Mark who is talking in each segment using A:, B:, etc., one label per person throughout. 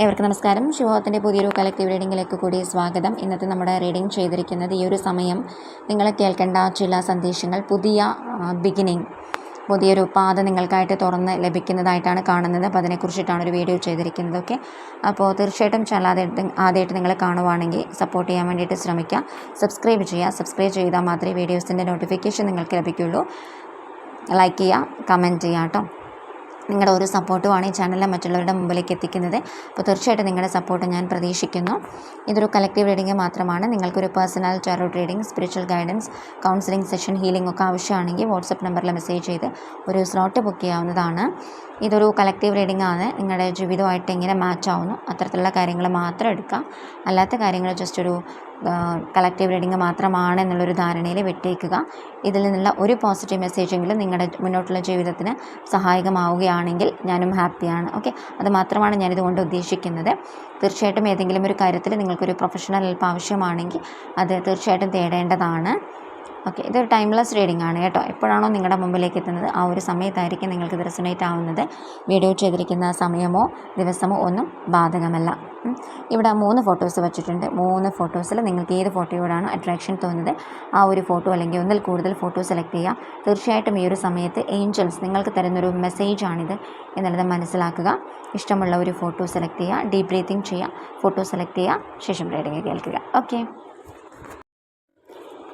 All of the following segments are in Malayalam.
A: ഏവർക്കും നമസ്കാരം. ശുഭത്തിന്റെ പുതിയൊരു കളക്റ്റീവ് റീഡിങ്ങിലേക്ക് കൂടി സ്വാഗതം. ഇന്നത്തെ നമ്മുടെ റീഡിംഗ് ചെയ്തിരിക്കുന്നത് ഈ ഒരു സമയം നിങ്ങൾ കേൾക്കേണ്ട ചില സന്ദേശങ്ങൾ പുതിയ ബിഗിനിങ് പുതിയൊരു പാത നിങ്ങൾക്കായിട്ട് തുറന്ന് ലഭിക്കുന്നതായിട്ടാണ് കാണുന്നത്. അപ്പോൾ അതിനെക്കുറിച്ചിട്ടാണ് ഒരു വീഡിയോ ചെയ്തിരിക്കുന്നത്. ഓക്കെ? അപ്പോൾ തീർച്ചയായിട്ടും ചാനൽ ആദ്യമായിട്ട് നിങ്ങൾ കാണുവാണെങ്കിൽ സപ്പോർട്ട് ചെയ്യാൻ വേണ്ടിയിട്ട് ശ്രമിക്കുക. സബ്സ്ക്രൈബ് ചെയ്യുക. സബ്സ്ക്രൈബ് ചെയ്താൽ മാത്രമേ വീഡിയോസിന്റെ നോട്ടിഫിക്കേഷൻ നിങ്ങൾക്ക് ലഭിക്കുകയുള്ളൂ. ലൈക്ക് ചെയ്യുക കമന്റ് ചെയ്യുക കേട്ടോ. നിങ്ങളുടെ ഒരു സപ്പോർട്ടുമാണ് ഈ ചാനലിലെ മറ്റുള്ളവരുടെ മുമ്പിലേക്ക് എത്തിക്കുന്നത്. അപ്പോൾ തീർച്ചയായിട്ടും നിങ്ങളുടെ സപ്പോർട്ട് ഞാൻ പ്രതീക്ഷിക്കുന്നു. ഇതൊരു കളക്റ്റീവ് റീഡിംഗ് മാത്രമാണ്. നിങ്ങൾക്കൊരു personal tarot reading spiritual guidance counselling session healing ഒക്കെ ആവശ്യമാണെങ്കിൽ വാട്സപ്പ് നമ്പറിൽ മെസ്സേജ് ചെയ്ത് ഒരു സ്ലോട്ട് ബുക്ക് ചെയ്യാവുന്നതാണ്. ഇതൊരു കളക്റ്റീവ് റീഡിംഗ് ആണ്. നിങ്ങളുടെ ജീവിതമായിട്ട് എങ്ങനെ മാച്ച് ആവുന്നു. അത്തരത്തിലുള്ള കാര്യങ്ങൾ മാത്രം എടുക്കാം അല്ലാത്ത കാര്യങ്ങൾ ജസ്റ്റ് ഒരു കളക്റ്റീവ് റീഡിംഗ് മാത്രമാണ് എന്നുള്ളൊരു ധാരണയിൽ വിട്ടേക്കുക. ഇതിൽ നിന്നുള്ള ഒരു പോസിറ്റീവ് മെസ്സേജെങ്കിലും നിങ്ങളുടെ മുന്നോട്ടുള്ള ജീവിതത്തിന് സഹായകമാവുകയാണെങ്കിൽ ഞാനും ഹാപ്പിയാണ് ഓക്കെ അത് മാത്രമാണ് ഞാനിതുകൊണ്ട് ഉദ്ദേശിക്കുന്നത്. തീർച്ചയായിട്ടും ഏതെങ്കിലും ഒരു കാര്യത്തിൽ നിങ്ങൾക്കൊരു പ്രൊഫഷണൽ ഹെൽപ്പ് ആവശ്യമാണെങ്കിൽ അത് തീർച്ചയായിട്ടും തേടേണ്ടതാണ്. ഓക്കെ ഇതൊരു ടൈംലെസ് റീഡിംഗ് ആണ് കേട്ടോ. എപ്പോഴാണോ നിങ്ങളുടെ മുമ്പിലേക്ക് എത്തുന്നത് ആ ഒരു സമയത്തായിരിക്കും നിങ്ങൾക്ക് ഇത് ആവുന്നത്. വീഡിയോ ചെയ്തിരിക്കുന്ന സമയമോ ദിവസമോ ഒന്നും ബാധകമല്ല. ഇവിടെ മൂന്ന് ഫോട്ടോസ് വെച്ചിട്ടുണ്ട്. മൂന്ന് ഫോട്ടോസിൽ നിങ്ങൾക്ക് ഏത് ഫോട്ടോയോടാണ് അട്രാക്ഷൻ തോന്നുന്നത്? ആ ഒരു ഫോട്ടോ അല്ലെങ്കിൽ ഒന്നിൽ കൂടുതൽ ഫോട്ടോ സെലക്ട് ചെയ്യുക. തീർച്ചയായിട്ടും ഈ ഒരു സമയത്ത് ഏഞ്ചൽസ് നിങ്ങൾക്ക് തരുന്നൊരു മെസ്സേജാണിത് എന്നുള്ളത് മനസ്സിലാക്കുക. ഇഷ്ടമുള്ള ഒരു ഫോട്ടോ സെലക്ട് ചെയ്യുക. ഡീപ് ബ്രീത്തിങ് ചെയ്യുക. ഫോട്ടോ സെലക്ട് ചെയ്യുക. ശേഷം റീഡിങ് കേൾക്കുക. Okay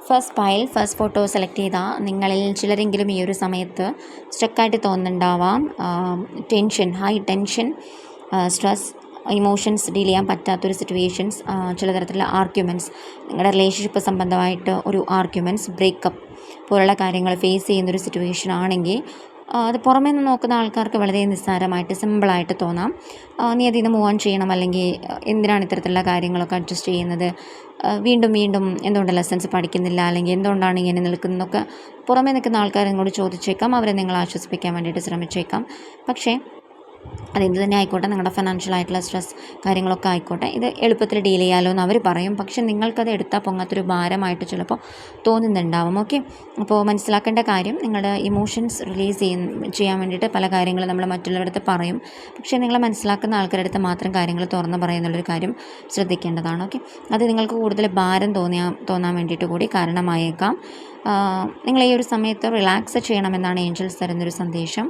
A: first pile first photo select ചെയ്താൽ നിങ്ങളിൽ ചിലരെങ്കിലും ഈ ഒരു സമയത്ത് സ്ട്രക്കായിട്ട് തോന്നുന്നുണ്ടാവാം. Tension high tension stress emotions deal ചെയ്യാൻ പറ്റാത്തൊരു സിറ്റുവേഷൻസ് ചില തരത്തിലുള്ള ആർഗ്യുമെന്റ്സ് നിങ്ങളുടെ റിലേഷൻഷിപ്പ് സംബന്ധമായിട്ട് ഒരു ആർഗ്യുമെന്റ്സ് ബ്രേക്കപ്പ് പോലുള്ള കാര്യങ്ങൾ ഫേസ് ചെയ്യുന്നൊരു സിറ്റുവേഷൻ ആണെങ്കിൽ അത് പുറമേ നിന്ന് നോക്കുന്ന ആൾക്കാർക്ക് വളരെ നിസ്സാരമായിട്ട് സിമ്പിളായിട്ട് തോന്നാം. നീ അതിൽ നിന്ന് മൂവ് ഓൺ ചെയ്യണം അല്ലെങ്കിൽ എന്തിനാണ് ഇത്തരത്തിലുള്ള കാര്യങ്ങളൊക്കെ അഡ്ജസ്റ്റ് ചെയ്യുന്നത്? വീണ്ടും വീണ്ടും എന്തുകൊണ്ട് ലെസൺസ് പഠിക്കുന്നില്ല അല്ലെങ്കിൽ എന്തുകൊണ്ടാണ് ഇങ്ങനെ നിൽക്കുന്നതൊക്കെ പുറമേ നിൽക്കുന്ന ആൾക്കാരെ നിങ്ങളോട് ചോദിച്ചേക്കാം. അവരെ നിങ്ങൾ ആശ്വസിപ്പിക്കാൻ വേണ്ടിയിട്ട് ശ്രമിച്ചേക്കാം. പക്ഷേ അതെന്ത് തന്നെ ആയിക്കോട്ടെ. നിങ്ങളുടെ ഫിനാൻഷ്യൽ ആയിട്ടുള്ള സ്ട്രെസ് കാര്യങ്ങളൊക്കെ ആയിക്കോട്ടെ. ഇത് എളുപ്പത്തിൽ ഡീൽ ചെയ്യാമല്ലോ എന്ന് അവർ പറയും. പക്ഷേ നിങ്ങൾക്കത് എടുത്താൽ പൊങ്ങാത്തൊരു ഭാരമായിട്ട് ചിലപ്പോൾ തോന്നുന്നുണ്ടാവും. ഓക്കെ അപ്പോൾ മനസ്സിലാക്കേണ്ട കാര്യം നിങ്ങളുടെ ഇമോഷൻസ് റിലീസ് ചെയ്യുന്ന ചെയ്യാൻ വേണ്ടിയിട്ട് പല കാര്യങ്ങളും നമ്മൾ മറ്റുള്ളവരടുത്ത് പറയും. പക്ഷേ നിങ്ങൾ മനസ്സിലാക്കുന്ന ആൾക്കാരുടെ അടുത്ത് മാത്രം കാര്യങ്ങൾ തുറന്ന് പറയുന്നുള്ളൊരു കാര്യം ശ്രദ്ധിക്കേണ്ടതാണ്. ഓക്കെ അത് നിങ്ങൾക്ക് കൂടുതൽ ഭാരം തോന്നിയാ തോന്നാൻ വേണ്ടിയിട്ട് കൂടി കാരണമായേക്കാം. നിങ്ങൾ ഈ ഒരു സമയത്ത് റിലാക്സ് ചെയ്യണമെന്നാണ് ഏഞ്ചൽസ് തരുന്നൊരു സന്ദേശം.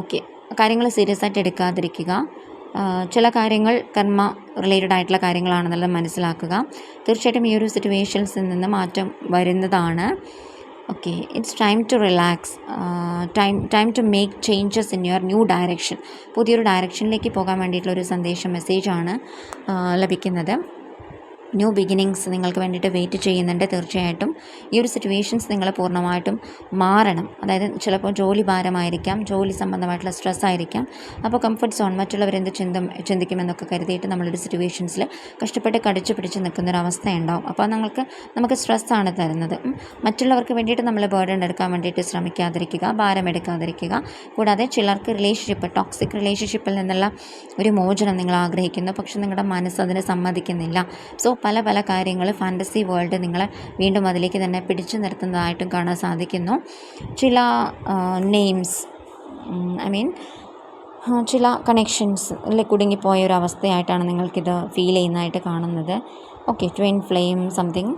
A: ഓക്കെ കാര്യങ്ങൾ സീരിയസ് ആയിട്ട് എടുക്കാതിരിക്കുക. ചില കാര്യങ്ങൾ കർമ്മ റിലേറ്റഡ് ആയിട്ടുള്ള കാര്യങ്ങളാണെന്നുള്ളത് മനസ്സിലാക്കുക. തീർച്ചയായിട്ടും ഈ ഒരു സിറ്റുവേഷൻസിൽ നിന്ന് മാറ്റം വരുന്നതാണ്. Okay it's time to relax time time to make changes in your new direction പുതിയൊരു ഡയറക്ഷനിലേക്ക് പോകാൻ വേണ്ടിയിട്ടുള്ള ഒരു സന്ദേശം മെസ്സേജാണ് ലഭിക്കുന്നത്. ന്യൂ ബിഗിനിങ്സ് നിങ്ങൾക്ക് വേണ്ടിയിട്ട് വെയിറ്റ് ചെയ്യുന്നുണ്ട് തീർച്ചയായിട്ടും. ഈ ഒരു സിറ്റുവേഷൻസ് നിങ്ങൾ പൂർണമായിട്ടും മാറണം. അതായത് ചിലപ്പോൾ ജോലി ഭാരമായിരിക്കാം ജോലി സംബന്ധമായിട്ടുള്ള സ്ട്രെസ് ആയിരിക്കാം. അപ്പോൾ കംഫർട്ട് സോൺ മറ്റുള്ളവരെന്ത് ചിന്ത ചിന്തിക്കുമെന്നൊക്കെ കരുതിയിട്ട് നമ്മളൊരു സിറ്റുവേഷൻസിൽ കഷ്ടപ്പെട്ട് കടിച്ചു പിടിച്ച് നിൽക്കുന്നൊരവസ്ഥ ഉണ്ടാവും അപ്പോൾ നമുക്ക് നമുക്ക് സ്ട്രെസ്സാണ് തരുന്നത്. മറ്റുള്ളവർക്ക് വേണ്ടിയിട്ട് നമ്മൾ ബേർഡൺ എടുക്കാൻ വേണ്ടിയിട്ട് ശ്രമിക്കാതിരിക്കുക ഭാരം എടുക്കാതിരിക്കുക കൂടാതെ ചിലർക്ക് റിലേഷൻഷിപ്പ് ടോക്സിക് റിലേഷൻഷിപ്പിൽ നിന്നുള്ള ഒരു മോചനം നിങ്ങൾ ആഗ്രഹിക്കുന്നു. പക്ഷേ നിങ്ങളുടെ മനസ്സ് അതിനെ സമ്മതിക്കുന്നില്ല. സോ പല പല കാര്യങ്ങൾ ഫാന്റസി വേൾഡ് നിങ്ങളെ വീണ്ടും അതിലേക്ക് തന്നെ പിടിച്ചു നിർത്തുന്നതായിട്ടും കാണാൻ സാധിക്കുന്നു. ചില നെയിംസ് ഐ മീൻ ചില കണക്ഷൻസ് കുടുങ്ങിപ്പോയ ഒരു അവസ്ഥയായിട്ടാണ് നിങ്ങൾക്കിത് ഫീൽ ചെയ്യുന്നതായിട്ട് കാണുന്നത്. Okay twin flame something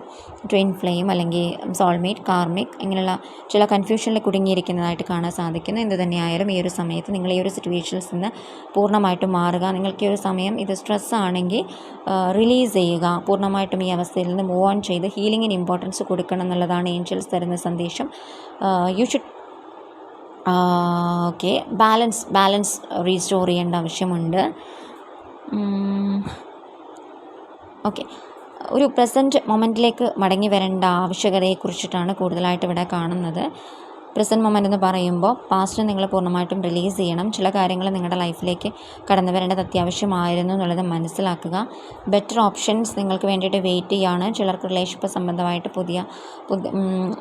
A: twin flame അല്ലെങ്കിൽ സോൾമേറ്റ് കാർമിക് ഇങ്ങനെയുള്ള ചില കൺഫ്യൂഷനിൽ കുടുങ്ങിയിരിക്കുന്നതായിട്ട് കാണാൻ സാധിക്കുന്നു. എന്ത് തന്നെയായാലും ഈ ഒരു സമയത്ത് നിങ്ങൾ ഈ ഒരു സിറ്റുവേഷൻസ് നിന്ന് പൂർണമായിട്ടും മാറുക. നിങ്ങൾക്ക് ഈ ഒരു സമയം ഇത് സ്ട്രെസ് ആണെങ്കിൽ റിലീസ് ചെയ്യുക. പൂർണമായിട്ടും ഈ അവസ്ഥയിൽ നിന്ന് മൂവ് ഓൺ ചെയ്ത് ഹീലിങ്ങിന് ഇമ്പോർട്ടൻസ് കൊടുക്കണം എന്നുള്ളതാണ് ഏഞ്ചൽസ് തരുന്ന സന്ദേശം. You should okay balance balance restore ചെയ്യേണ്ട ആവശ്യമുണ്ട്. ഓക്കെ ഒരു പ്രസന്റ് മൊമെന്റിലേക്ക് മടങ്ങി വരേണ്ട ആവശ്യകതയെക്കുറിച്ചിട്ടാണ് കൂടുതലായിട്ട് ഇവിടെ കാണുന്നത്. പ്രസന്റ് മൊമെന്റ് എന്ന് പറയുമ്പോൾ പാസ്റ്റ് നിങ്ങൾ പൂർണമായിട്ടും റിലീസ് ചെയ്യണം. ചില കാര്യങ്ങൾ നിങ്ങളുടെ ലൈഫിലേക്ക് കടന്നു വരേണ്ടത് അത്യാവശ്യമായിരുന്നു എന്നുള്ളത് മനസ്സിലാക്കുക. ബെറ്റർ ഓപ്ഷൻസ് നിങ്ങൾക്ക് വേണ്ടിയിട്ട് വെയിറ്റ് ചെയ്യുകയാണ് ചിലർക്ക് റിലേഷൻഷിപ്പ് സംബന്ധമായിട്ട് പുതിയ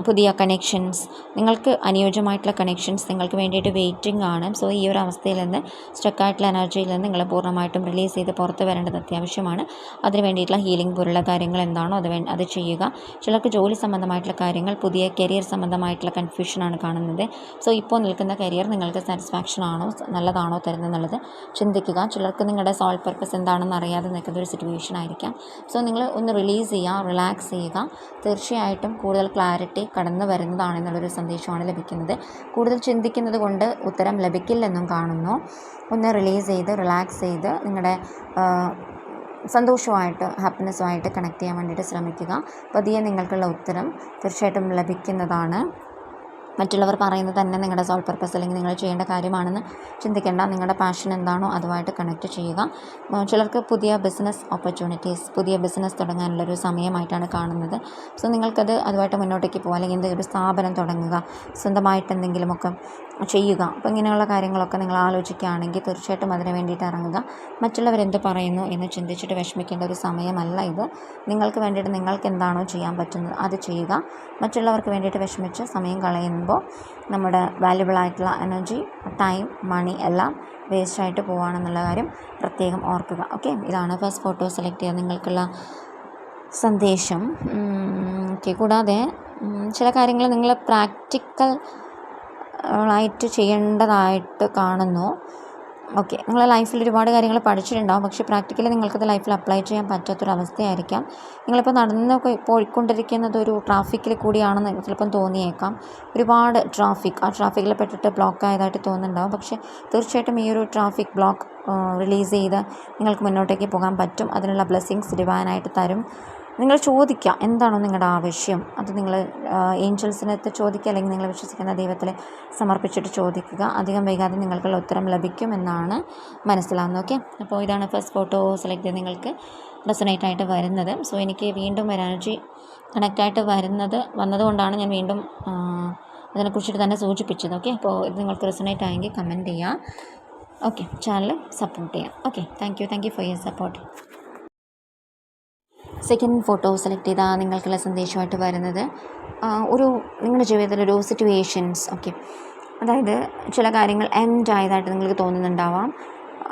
A: പുതിയ കണക്ഷൻസ് നിങ്ങൾക്ക് അനുയോജ്യമായിട്ടുള്ള കണക്ഷൻസ് നിങ്ങൾക്ക് വേണ്ടിയിട്ട് വെയിറ്റിംഗ് ആണ്. സോ ഈ ഒരു അവസ്ഥയിൽ നിന്ന് സ്റ്റക്കായിട്ടുള്ള എനർജിയിൽ നിന്ന് നിങ്ങൾ പൂർണമായിട്ടും റിലീസ് ചെയ്ത് പുറത്ത് വരേണ്ടത് അത്യാവശ്യമാണ്. അതിന് വേണ്ടിയിട്ടുള്ള ഹീലിംഗ് പോലുള്ള കാര്യങ്ങൾ എന്താണോ അത് അത് ചെയ്യുക. ചിലർക്ക് ജോലി സംബന്ധമായിട്ടുള്ള കാര്യങ്ങൾ പുതിയ കരിയർ സംബന്ധമായിട്ടുള്ള കൺഫ്യൂഷനാണ് കാണുന്നത്. സോ ഇപ്പോൾ നിൽക്കുന്ന കരിയർ നിങ്ങൾക്ക് സാറ്റിസ്ഫാക്ഷൻ ആണോ? നല്ലതാണോ തരുന്നത് ചിന്തിക്കുക. ചിലർക്ക് നിങ്ങളുടെ സോൾ പർപ്പസ് എന്താണെന്ന് അറിയാതെ നിൽക്കുന്ന ഒരു സിറ്റുവേഷൻ ആയിരിക്കാം. സോ നിങ്ങൾ ഒന്ന് റിലീസ് ചെയ്യുക റിലാക്സ് ചെയ്യുക. തീർച്ചയായിട്ടും കൂടുതൽ ക്ലാരിറ്റി കടന്നു വരുന്നതാണെന്നുള്ളൊരു സന്ദേശമാണ് ലഭിക്കുന്നത്. കൂടുതൽ ചിന്തിക്കുന്നത് കൊണ്ട് ഉത്തരം ലഭിക്കില്ലെന്നും കാണുന്നു. ഒന്ന് റിലീസ് ചെയ്ത് റിലാക്സ് ചെയ്ത് നിങ്ങളുടെ സന്തോഷമായിട്ട് ഹാപ്പിനെസ്സുമായിട്ട് കണക്ട് ചെയ്യാൻ വേണ്ടിയിട്ട് ശ്രമിക്കുക. പതിയെ നിങ്ങൾക്കുള്ള ഉത്തരം തീർച്ചയായിട്ടും ലഭിക്കുന്നതാണ്. മറ്റുള്ളവർ പറയുന്നത് തന്നെ നിങ്ങളുടെ സോൾ പർപ്പസ് അല്ലെങ്കിൽ നിങ്ങൾ ചെയ്യേണ്ട കാര്യമാണെന്ന് ചിന്തിക്കേണ്ട. നിങ്ങളുടെ പാഷൻ എന്താണോ അതുമായിട്ട് കണക്ട് ചെയ്യുക. ചിലർക്ക് പുതിയ ബിസിനസ് ഓപ്പർച്യൂണിറ്റീസ് പുതിയ ബിസിനസ് തുടങ്ങാനുള്ളൊരു സമയമായിട്ടാണ് കാണുന്നത്. സോ നിങ്ങൾക്കത് അതുമായിട്ട് മുന്നോട്ടേക്ക് പോകുക അല്ലെങ്കിൽ എന്തെങ്കിലും ഒരു സ്ഥാപനം തുടങ്ങുക സ്വന്തമായിട്ട് എന്തെങ്കിലുമൊക്കെ ചെയ്യുക. അപ്പോൾ ഇങ്ങനെയുള്ള കാര്യങ്ങളൊക്കെ നിങ്ങൾ ആലോചിക്കുകയാണെങ്കിൽ തീർച്ചയായിട്ടും അതിന് വേണ്ടിയിട്ട് ഇറങ്ങുക. മറ്റുള്ളവരെന്ത് പറയുന്നു എന്ന് ചിന്തിച്ചിട്ട് വിഷമിക്കേണ്ട ഒരു സമയമല്ല ഇത്. നിങ്ങൾക്ക് വേണ്ടിയിട്ട് നിങ്ങൾക്ക് എന്താണോ ചെയ്യാൻ പറ്റുന്നത് അത് ചെയ്യുക. മറ്റുള്ളവർക്ക് വേണ്ടിയിട്ട് വിഷമിച്ച് സമയം കളയുമ്പോൾ നമ്മുടെ വാല്യുബിൾ ആയിട്ടുള്ള എനർജി ടൈം മണി എല്ലാം വേസ്റ്റായിട്ട് പോകുകയാണെന്നുള്ള കാര്യം പ്രത്യേകം ഓർക്കുക. ഓക്കെ ഇതാണ് ഫസ്റ്റ് ഫോട്ടോ സെലക്ട് ചെയ്യാൻ നിങ്ങൾക്കുള്ള സന്ദേശം. ഓക്കെ കൂടാതെ ചില കാര്യങ്ങൾ നിങ്ങൾ പ്രാക്ടിക്കൽ ആയിട്ട് ചെയ്യേണ്ടതായിട്ട് കാണുന്നു. ഓക്കെ. നിങ്ങൾ ലൈഫിൽ ഒരുപാട് കാര്യങ്ങൾ പഠിച്ചിട്ടുണ്ടാവും. പക്ഷേ പ്രാക്ടിക്കലി നിങ്ങൾക്കത് ലൈഫിൽ അപ്ലൈ ചെയ്യാൻ പറ്റാത്തൊരവസ്ഥയായിരിക്കാം നിങ്ങളിപ്പോൾ നടന്ന് പോയിക്കൊണ്ടിരിക്കുന്നത് ഒരു ട്രാഫിക്കിൽ കൂടിയാണെന്ന് ചിലപ്പം തോന്നിയേക്കാം. ഒരുപാട് ട്രാഫിക്. ആ ട്രാഫിക്കിൽ പെട്ടിട്ട് ബ്ലോക്ക് ആയതായിട്ട് തോന്നുന്നുണ്ടാവും. പക്ഷേ തീർച്ചയായിട്ടും ഈ ഒരു ട്രാഫിക് ബ്ലോക്ക് റിലീസ് ചെയ്ത് നിങ്ങൾക്ക് മുന്നോട്ടേക്ക് പോകാൻ പറ്റും. അതിനുള്ള ബ്ലെസ്സിങ്സ് ഡിവൈനായിട്ട് തരും. നിങ്ങൾ ചോദിക്കുക എന്താണോ നിങ്ങളുടെ ആവശ്യം അത് നിങ്ങൾ ഏഞ്ചൽസിനകത്ത് ചോദിക്കുക അല്ലെങ്കിൽ നിങ്ങൾ വിശ്വസിക്കുന്ന ദൈവത്തിൽ സമർപ്പിച്ചിട്ട് ചോദിക്കുക. അധികം വൈകാതെ നിങ്ങൾക്കുള്ള ഉത്തരം ലഭിക്കും എന്നാണ് മനസ്സിലാകുന്നത് ഓക്കെ? അപ്പോൾ ഇതാണ് ഫസ്റ്റ് ഫോട്ടോ സെലക്ട് ചെയ്ത് നിങ്ങൾക്ക് റെസനേറ്റ് ആയിട്ട് വരുന്നത്. സോ എനിക്ക് വീണ്ടും എനർജി കണക്റ്റായിട്ട് വരുന്നത് വന്നതുകൊണ്ടാണ് ഞാൻ വീണ്ടും അതിനെക്കുറിച്ചിട്ട് തന്നെ സൂചിപ്പിച്ചത്. ഓക്കെ? അപ്പോൾ ഇത് നിങ്ങൾക്ക് റെസനേറ്റ് ആയെങ്കിൽ കമന്റ് ചെയ്യുക ഓക്കെ? ചാനൽ സപ്പോർട്ട് ചെയ്യാം. Okay? Thank you. Thank you for your support. Second photo select ചെയ്താൽ നിങ്ങൾക്കുള്ള സന്ദേശമായിട്ട് വരുന്നത്. ഒരു നിങ്ങളുടെ ജീവിതത്തിലൊരു സിറ്റുവേഷൻസ് ഓക്കെ അതായത് ചില കാര്യങ്ങൾ എൻഡ് ആയതായിട്ട് നിങ്ങൾക്ക് തോന്നുന്നുണ്ടാവാം.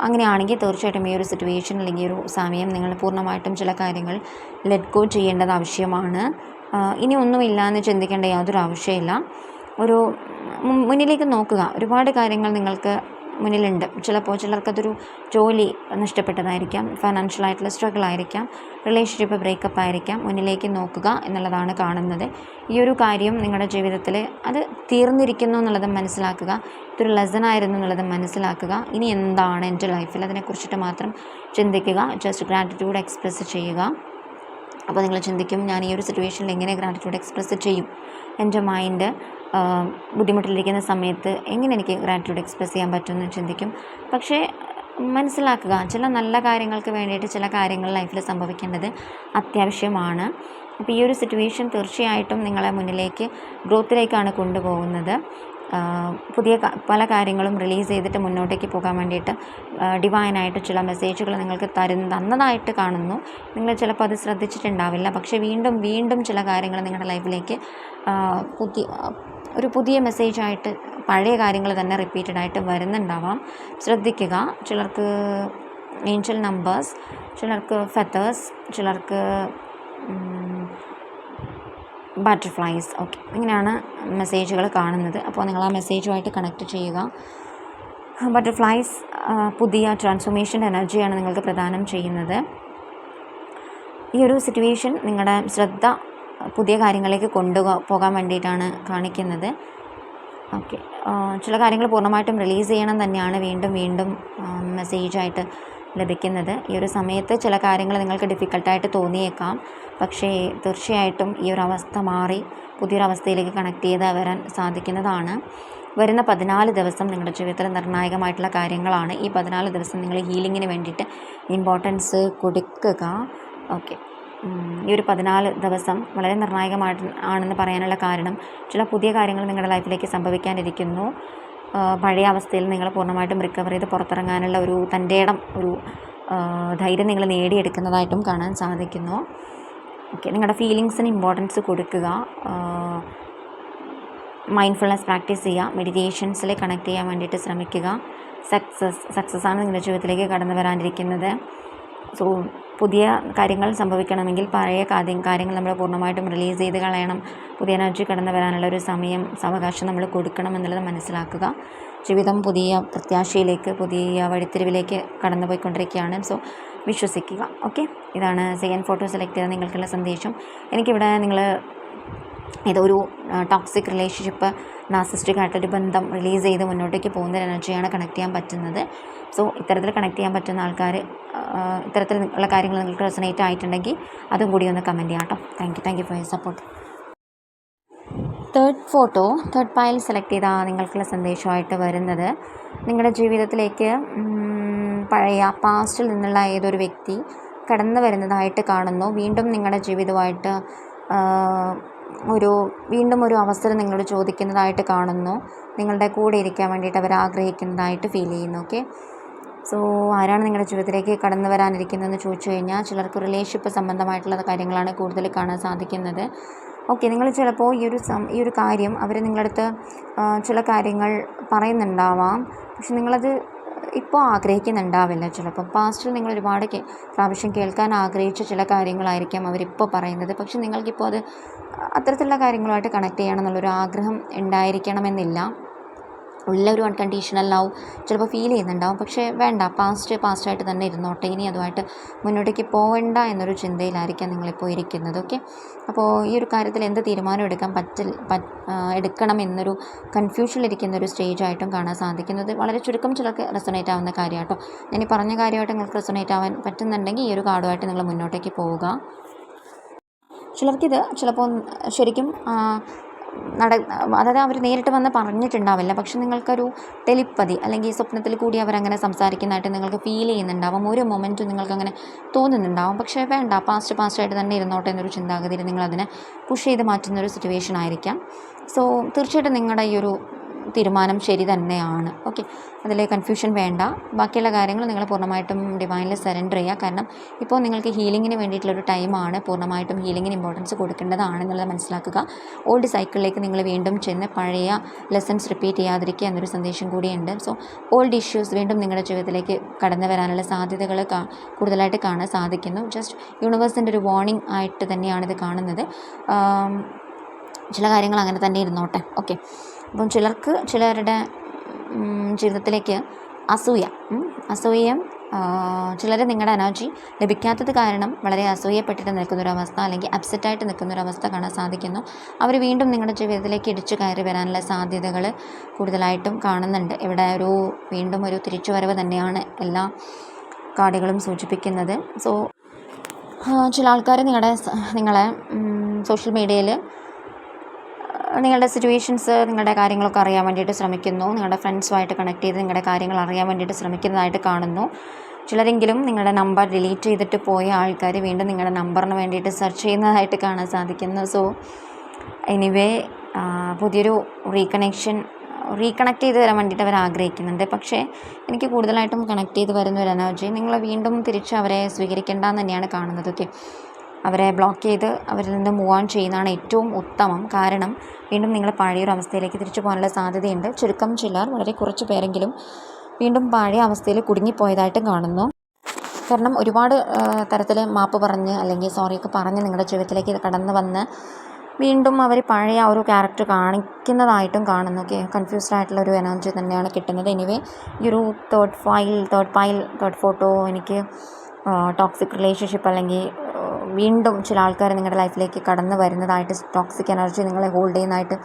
A: അങ്ങനെയാണെങ്കിൽ തീർച്ചയായിട്ടും ഈ ഒരു സിറ്റുവേഷൻ അല്ലെങ്കിൽ ഒരു സമയം നിങ്ങൾ പൂർണമായിട്ടും ചില കാര്യങ്ങൾ ലെറ്റ് ഗോ ചെയ്യേണ്ടത് ആവശ്യമാണ്. ഇനി ഒന്നുമില്ല എന്ന് ചിന്തിക്കേണ്ട യാതൊരു ആവശ്യമില്ല ഒരു മുന്നിലേക്ക് നോക്കുക. ഒരുപാട് കാര്യങ്ങൾ നിങ്ങൾക്ക് മുന്നിലുണ്ട്. ചിലപ്പോൾ ചിലർക്കതൊരു ജോലി നഷ്ടപ്പെട്ടതായിരിക്കാം ഫൈനാൻഷ്യലായിട്ടുള്ള സ്ട്രഗിൾ ആയിരിക്കാം റിലേഷൻഷിപ്പ് ബ്രേക്കപ്പ് ആയിരിക്കാം മുന്നിലേക്ക് നോക്കുക എന്നുള്ളതാണ് കാണുന്നത്. ഈ ഒരു കാര്യം നിങ്ങളുടെ ജീവിതത്തിൽ അത് തീർന്നിരിക്കുന്നു എന്നുള്ളത് മനസ്സിലാക്കുക ഇതൊരു ലെസൺ ആയിരുന്നു എന്നുള്ളത് മനസ്സിലാക്കുക. ഇനി എന്താണ് എന്റെ ലൈഫിൽ അതിനെക്കുറിച്ചിട്ട് മാത്രം ചിന്തിക്കുക ജസ്റ്റ് ഗ്രാറ്റിറ്റ്യൂഡ് എക്സ്പ്രസ് ചെയ്യുക. അപ്പോൾ നിങ്ങൾ ചിന്തിക്കും ഞാൻ ഈ ഒരു സിറ്റുവേഷനിൽ എങ്ങനെ ഗ്രാറ്റിറ്റ്യൂഡ് എക്സ്പ്രസ് ചെയ്യും? എന്റെ മൈൻഡ് ബുദ്ധിമുട്ടിലിരിക്കുന്ന സമയത്ത് എങ്ങനെ എനിക്ക് ഗ്രാറ്റിറ്റ്യൂഡ് എക്സ്പ്രസ് ചെയ്യാൻ പറ്റുമെന്ന് ചിന്തിക്കും. പക്ഷേ മനസ്സിലാക്കുക ചില നല്ല കാര്യങ്ങൾക്ക് വേണ്ടിയിട്ട് ചില കാര്യങ്ങൾ ലൈഫിൽ സംഭവിക്കേണ്ടത് അത്യാവശ്യമാണ്. അപ്പോൾ ഈ ഒരു സിറ്റുവേഷൻ തീർച്ചയായിട്ടും നിങ്ങളെ മുന്നിലേക്ക് ഗ്രോത്തിലേക്കാണ് കൊണ്ടുപോകുന്നത്. പുതിയ പല കാര്യങ്ങളും റിലീസ് ചെയ്തിട്ട് മുന്നോട്ടേക്ക് പോകാൻ വേണ്ടിയിട്ട് ഡിവൈനായിട്ട് ചില മെസ്സേജുകൾ നിങ്ങൾക്ക് തരുന്ന തന്നതായിട്ട് കാണുന്നു. നിങ്ങൾ ചിലപ്പോൾ അത് ശ്രദ്ധിച്ചിട്ടുണ്ടാവില്ല. പക്ഷേ വീണ്ടും വീണ്ടും ചില കാര്യങ്ങൾ നിങ്ങളുടെ ലൈഫിലേക്ക് പുതിയ ഒരു പുതിയ മെസ്സേജ് ആയിട്ട് പഴയ കാര്യങ്ങൾ തന്നെ റിപ്പീറ്റഡ് ആയിട്ട് വരുന്നുണ്ടാവാം. ശ്രദ്ധിക്കുക. ചിലർക്ക് ഏഞ്ചൽ നമ്പേഴ്സ് ചിലർക്ക് ഫെത്തേഴ്സ് ചിലർക്ക് ബട്ടർഫ്ലൈസ് ഓക്കെ ഇങ്ങനെയാണ് മെസ്സേജുകൾ കാണുന്നത്. അപ്പോൾ നിങ്ങൾ ആ മെസ്സേജുമായിട്ട് കണക്ട് ചെയ്യുക. ബട്ടർഫ്ലൈസ് പുതിയ ട്രാൻസ്ഫോർമേഷൻ എനർജിയാണ് നിങ്ങൾക്ക് പ്രദാനം ചെയ്യുന്നത്. ഈ ഒരു സിറ്റുവേഷൻ നിങ്ങളുടെ ശ്രദ്ധ പുതിയ കാര്യങ്ങളിലേക്ക് കൊണ്ടു പോകാൻ വേണ്ടിയിട്ടാണ് കാണിക്കുന്നത്. ഓക്കെ. ചില കാര്യങ്ങൾ പൂർണമായിട്ടും റിലീസ് ചെയ്യണം തന്നെയാണ് വീണ്ടും വീണ്ടും മെസ്സേജായിട്ട് ലഭിക്കുന്നത്. ഈ ഒരു സമയത്ത് ചില കാര്യങ്ങൾ നിങ്ങൾക്ക് ഡിഫിക്കൽട്ടായിട്ട് തോന്നിയേക്കാം. പക്ഷേ തീർച്ചയായിട്ടും ഈ ഒരു അവസ്ഥ മാറി പുതിയൊരവസ്ഥയിലേക്ക് കണക്ട് ചെയ്ത് വരാൻ സാധിക്കുന്നതാണ്. വരുന്ന പതിനാല് ദിവസം നിങ്ങളുടെ ജീവിതത്തിൽ നിർണായകമായിട്ടുള്ള കാര്യങ്ങളാണ്. ഈ പതിനാല് ദിവസം നിങ്ങൾ ഹീലിങ്ങിന് വേണ്ടിയിട്ട് ഇമ്പോർട്ടൻസ് കൊടുക്കുക. ഓക്കെ. ഈ ഒരു പതിനാല് ദിവസം വളരെ നിർണായകമായിട്ട് ആണെന്ന് പറയാനുള്ള കാരണം ചില പുതിയ കാര്യങ്ങൾ നിങ്ങളുടെ ലൈഫിലേക്ക് സംഭവിക്കാനിരിക്കുന്നു. പഴയ അവസ്ഥയിൽ നിങ്ങൾ പൂർണമായിട്ടും റിക്കവർ ചെയ്ത് പുറത്തിറങ്ങാനുള്ള ഒരു തന്റെ ഇടം ഒരു ധൈര്യം നിങ്ങൾ നേടിയെടുക്കുന്നതായിട്ടും കാണാൻ സാധിക്കുന്നു. ഓക്കെ നിങ്ങളുടെ ഫീലിങ്സിന് ഇമ്പോർട്ടൻസ് കൊടുക്കുക. മൈൻഡ്ഫുൾനെസ് പ്രാക്ടീസ് ചെയ്യുക. മെഡിറ്റേഷൻസിൽ കണക്ട് ചെയ്യാൻ വേണ്ടിയിട്ട് ശ്രമിക്കുക. സക്സസ് സക്സസ് ആണ് നിങ്ങളുടെ ജീവിതത്തിലേക്ക് കടന്നു വരാനിരിക്കുന്നത്. സോ പുതിയ കാര്യങ്ങൾ സംഭവിക്കണമെങ്കിൽ പഴയ കാര്യം കാര്യങ്ങൾ നമ്മൾ പൂർണമായിട്ടും റിലീസ് ചെയ്ത് കളയണം. പുതിയ എനർജി കടന്നു വരാനുള്ള ഒരു സമയം സാവകാശം നമ്മൾ കൊടുക്കണം എന്നുള്ളത് മനസ്സിലാക്കുക. ജീവിതം പുതിയ പ്രത്യാശയിലേക്ക് പുതിയ വഴിത്തിരിവിലേക്ക് കടന്നു പോയിക്കൊണ്ടിരിക്കുകയാണ് സോ വിശ്വസിക്കുക. ഓക്കെ ഇതാണ് സെക്കൻഡ് ഫോട്ടോ സെലക്ട് ചെയ്ത നിങ്ങൾക്കുള്ള സന്ദേശം. എനിക്കിവിടെ നിങ്ങൾ ഇതൊരു ടോക്സിക് റിലേഷൻഷിപ്പ് നാസിസ്റ്റിക് ആയിട്ടൊരു ബന്ധം റിലീസ് ചെയ്ത് മുന്നോട്ടേക്ക് പോകുന്ന എനർജിയാണ് കണക്ട് ചെയ്യാൻ പറ്റുന്നത്. സോ ഇത്തരത്തിൽ കണക്ട് ചെയ്യാൻ പറ്റുന്ന ആൾക്കാർ ഇത്തരത്തിൽ ഉള്ള കാര്യങ്ങൾ നിങ്ങൾക്ക് റെസനേറ്റ് ആയിട്ടുണ്ടെങ്കിൽ അതും കൂടി ഒന്ന് കമന്റ് ചെയ്യാം കേട്ടോ. Thank you thank you for your support third photo third pile select ചെയ്ത നിങ്ങൾക്കുള്ള സന്ദേശമായിട്ട് വരുന്നത്. നിങ്ങളുടെ ജീവിതത്തിലേക്ക് പഴയ പാസ്റ്റിൽ നിന്നുള്ള ഏതൊരു വ്യക്തി കടന്നു വരുന്നതായിട്ട് കാണുന്നു. വീണ്ടും നിങ്ങളുടെ ജീവിതമായിട്ട് ഒരു വീണ്ടും ഒരു അവസരം നിങ്ങളോട് ചോദിക്കുന്നതായിട്ട് കാണുന്നു. നിങ്ങളുടെ കൂടെ ഇരിക്കാൻ വേണ്ടിയിട്ട് അവർ ആഗ്രഹിക്കുന്നതായിട്ട് ഫീൽ ചെയ്യുന്നു ഓക്കെ സോ ആരാണ് നിങ്ങളുടെ ജീവിതത്തിലേക്ക് കടന്നു വരാനിരിക്കുന്നതെന്ന് ചോദിച്ചു കഴിഞ്ഞാൽ ചിലർക്ക് റിലേഷൻഷിപ്പ് സംബന്ധമായിട്ടുള്ള കാര്യങ്ങളാണ് കൂടുതൽ കാണാൻ സാധിക്കുന്നത്. ഓക്കെ നിങ്ങൾ ചിലപ്പോൾ ഈ ഒരു സം ഈ ഒരു കാര്യം അവർ നിങ്ങളുടെ അടുത്ത് ചില കാര്യങ്ങൾ പറയുന്നുണ്ടാവാം. പക്ഷെ നിങ്ങളത് ഇപ്പോൾ ആഗ്രഹിക്കുന്നുണ്ടാവില്ല ചിലപ്പോൾ. പാസ്റ്റിൽ നിങ്ങൾ ഒരുപാട് പ്രാവശ്യം കേൾക്കാൻ ആഗ്രഹിച്ച ചില കാര്യങ്ങളായിരിക്കാം അവരിപ്പോൾ പറയുന്നത്. പക്ഷെ നിങ്ങൾക്കിപ്പോൾ അത് അത്തരത്തിലുള്ള കാര്യങ്ങളുമായിട്ട് കണക്ട് ചെയ്യണം എന്നുള്ളൊരു ആഗ്രഹം ഉണ്ടായിരിക്കണമെന്നില്ല. ഉള്ള ഒരു അൺകണ്ടീഷണൽ ലവ് ചിലപ്പോൾ ഫീൽ ചെയ്യുന്നുണ്ടാവും. പക്ഷേ വേണ്ട പാസ്റ്റ് പാസ്റ്റായിട്ട് തന്നെ ഇരുന്നോട്ടെ. ഇനി അതുമായിട്ട് മുന്നോട്ടേക്ക് പോകണ്ട എന്നൊരു ചിന്തയിലായിരിക്കാം നിങ്ങളിപ്പോൾ ഇരിക്കുന്നത് ഓക്കെ അപ്പോൾ ഈ ഒരു കാര്യത്തിൽ എന്ത് തീരുമാനം എടുക്കാൻ പറ്റിൽ എടുക്കണം എന്നൊരു കൺഫ്യൂഷനിലിരിക്കുന്ന ഒരു സ്റ്റേജായിട്ടും കാണാൻ സാധിക്കുന്നത്. വളരെ ചുരുക്കം ചിലർക്ക് റെസൊണേറ്റ് ആവുന്ന കാര്യമാട്ടോ ഞാൻ ഈ പറഞ്ഞ കാര്യമായിട്ട് നിങ്ങൾക്ക് റെസൊണേറ്റ് ആവാൻ പറ്റുന്നുണ്ടെങ്കിൽ ഈ ഒരു കാർഡുമായിട്ട് നിങ്ങൾ മുന്നോട്ടേക്ക് പോവുക. ചിലർക്കിത് ചിലപ്പോൾ ശരിക്കും നട അതായത് അവർ നേരിട്ട് വന്ന് പറഞ്ഞിട്ടുണ്ടാവില്ല. പക്ഷെ നിങ്ങൾക്കൊരു തെളിപ്പതി അല്ലെങ്കിൽ സ്വപ്നത്തിൽ കൂടി അവരങ്ങനെ സംസാരിക്കുന്നതായിട്ട് നിങ്ങൾക്ക് ഫീൽ ചെയ്യുന്നുണ്ടാവും. ഓരോ മൊമെന്റും നിങ്ങൾക്കങ്ങനെ തോന്നുന്നുണ്ടാവും. പക്ഷേ വേണ്ട പാസ്റ്റ് പാസ്റ്റായിട്ട് തന്നെ ഇരുന്നോട്ടെ എന്നൊരു ചിന്താഗതിയിൽ നിങ്ങളതിനെ പുഷ് ചെയ്ത് മാറ്റുന്നൊരു സിറ്റുവേഷൻ ആയിരിക്കാം. സോ തീർച്ചയായിട്ടും നിങ്ങളുടെ ഈ ഒരു തീരുമാനം ശരി തന്നെയാണ്. ഓക്കെ അതിൽ കൺഫ്യൂഷൻ വേണ്ട. ബാക്കിയുള്ള കാര്യങ്ങൾ നിങ്ങൾ പൂർണമായിട്ടും ഡിവൈനിൽ സറണ്ടർ ചെയ്യുക. കാരണം ഇപ്പോൾ നിങ്ങൾക്ക് ഹീലിങ്ങിന് വേണ്ടിയിട്ടുള്ളൊരു ടൈമാണ് പൂർണമായിട്ടും ഹീലിങ്ങിന് ഇമ്പോർട്ടൻസ് കൊടുക്കേണ്ടതാണെന്നുള്ളത് മനസ്സിലാക്കുക. ഓൾഡ് സൈക്കിളിലേക്ക് നിങ്ങൾ വീണ്ടും ചെന്ന് പഴയ ലെസൺസ് റിപ്പീറ്റ് ചെയ്യാതിരിക്കുക എന്നൊരു സന്ദേശം കൂടിയുണ്ട്. സോ ഓൾഡ് ഇഷ്യൂസ് വീണ്ടും നിങ്ങളുടെ ജീവിതത്തിലേക്ക് കടന്നു വരാനുള്ള സാധ്യതകൾ കൂടുതലായിട്ട് കാണാൻ സാധിക്കുന്നു. ജസ്റ്റ് യൂണിവേഴ്സിന്റെ ഒരു വാർണിംഗ് ആയിട്ട് തന്നെയാണ് ഇത് കാണുന്നത്. ചില കാര്യങ്ങൾ അങ്ങനെ തന്നെ ഇരുന്നോട്ടെ. ഓക്കെ അപ്പം ചിലർക്ക് ചിലരുടെ ജീവിതത്തിലേക്ക് അസൂയ അസൂയം ചിലർ നിങ്ങളുടെ എനർജി ലഭിക്കാത്തത് കാരണം വളരെ അസൂയപ്പെട്ടിട്ട് നിൽക്കുന്നൊരവസ്ഥ അല്ലെങ്കിൽ അപ്സെറ്റായിട്ട് നിൽക്കുന്നൊരവസ്ഥ കാണാൻ സാധിക്കുന്നു. അവർ വീണ്ടും നിങ്ങളുടെ ജീവിതത്തിലേക്ക് ഇടിച്ചു കയറി വരാനുള്ള സാധ്യതകൾ കൂടുതലായിട്ടും കാണുന്നുണ്ട്. ഇവിടെ ഒരു വീണ്ടും ഒരു തിരിച്ചുവരവ് തന്നെയാണ് എല്ലാ കാർഡുകളും സൂചിപ്പിക്കുന്നത്. സോ ചില ആൾക്കാർ നിങ്ങളുടെ നിങ്ങളെ സോഷ്യൽ മീഡിയയിൽ നിങ്ങളുടെ സിറ്റുവേഷൻസ് നിങ്ങളുടെ കാര്യങ്ങളൊക്കെ അറിയാൻ വേണ്ടിയിട്ട് ശ്രമിക്കുന്നു. നിങ്ങളുടെ ഫ്രണ്ട്സുമായിട്ട് കണക്ട് ചെയ്ത് നിങ്ങളുടെ കാര്യങ്ങൾ അറിയാൻ വേണ്ടിയിട്ട് ശ്രമിക്കുന്നതായിട്ട് കാണുന്നു. ചിലരെങ്കിലും നിങ്ങളുടെ നമ്പർ ഡിലീറ്റ് ചെയ്തിട്ട് പോയ ആൾക്കാർ വീണ്ടും നിങ്ങളുടെ നമ്പറിന് വേണ്ടിയിട്ട് സെർച്ച് ചെയ്യുന്നതായിട്ട് കാണാൻ സാധിക്കുന്നു. സോ എനിവേ പുതിയൊരു റീകണക്ഷൻ റീകണക്ട് ചെയ്ത് തരാൻ വേണ്ടിയിട്ട് അവർ ആഗ്രഹിക്കുന്നുണ്ട്. പക്ഷേ എനിക്ക് കൂടുതലായിട്ടും കണക്ട് ചെയ്ത് വരുന്ന ഒരു എനർജി നിങ്ങൾ വീണ്ടും തിരിച്ച് അവരെ സ്വീകരിക്കേണ്ടെന്ന് തന്നെയാണ് കാണുന്നത് ഓക്കെ അവരെ ബ്ലോക്ക് ചെയ്ത് അവരിൽ നിന്ന് മൂവ് ഓൺ ചെയ്യുന്നതാണ് ഏറ്റവും ഉത്തമം. കാരണം വീണ്ടും നിങ്ങൾ പഴയൊരു അവസ്ഥയിലേക്ക് തിരിച്ചു പോകാനുള്ള സാധ്യതയുണ്ട്. ചുരുക്കം ചിലർ വളരെ കുറച്ച് പേരെങ്കിലും വീണ്ടും പഴയ അവസ്ഥയിൽ കുടുങ്ങിപ്പോയതായിട്ടും കാണുന്നു. കാരണം ഒരുപാട് തരത്തിൽ മാപ്പ് പറഞ്ഞ് അല്ലെങ്കിൽ സോറിയൊക്കെ പറഞ്ഞ് നിങ്ങളുടെ ജീവിതത്തിലേക്ക് കടന്നു വന്ന് വീണ്ടും അവർ പഴയ ഒരു ക്യാരക്ടർ കാണിക്കുന്നതായിട്ടും കാണുന്നു. ഓക്കെ കൺഫ്യൂസ്ഡ് ആയിട്ടുള്ള ഒരു എനർജി തന്നെയാണ് കിട്ടുന്നത്. എനിവേ ഈ ഒരു third pile third pile third photo എനിക്ക് ടോക്സിക് റിലേഷൻഷിപ്പ് അല്ലെങ്കിൽ വീണ്ടും ചില ആൾക്കാർ നിങ്ങളുടെ ലൈഫിലേക്ക് കടന്നു വരുന്നതായിട്ട് ടോക്സിക് എനർജി നിങ്ങളെ ഹോൾഡ് ചെയ്യുന്നതായിട്ട്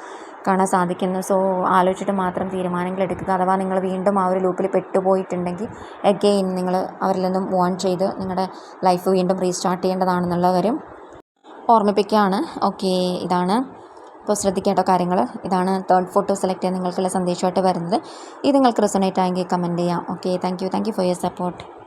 A: കാണാൻ സാധിക്കുന്നു. സോ ആലോചിച്ചിട്ട് മാത്രം തീരുമാനങ്ങൾ എടുക്കുക. അഥവാ നിങ്ങൾ വീണ്ടും ആ ഒരു ലൂപ്പിൽ പെട്ടുപോയിട്ടുണ്ടെങ്കിൽ എഗെയിൻ നിങ്ങൾ അവരിൽ നിന്നും ഓൺ ചെയ്ത് നിങ്ങളുടെ ലൈഫ് വീണ്ടും റീസ്റ്റാർട്ട് ചെയ്യേണ്ടതാണെന്നുള്ള കാര്യം ഓർമ്മിപ്പിക്കുകയാണ്. ഓക്കെ ഇതാണ്. ഇപ്പോൾ ശ്രദ്ധിക്കേണ്ട കാര്യങ്ങൾ. ഇതാണ് തേർഡ് ഫോട്ടോ സെലക്ട് ചെയ്യാൻ നിങ്ങൾക്കുള്ള സന്ദേശമായിട്ട് വരുന്നത്. ഇത് നിങ്ങൾക്ക് റെസൊണേറ്റ് ആയെങ്കിൽ കമന്റ് ചെയ്യാം. Okay thank you thank you for your support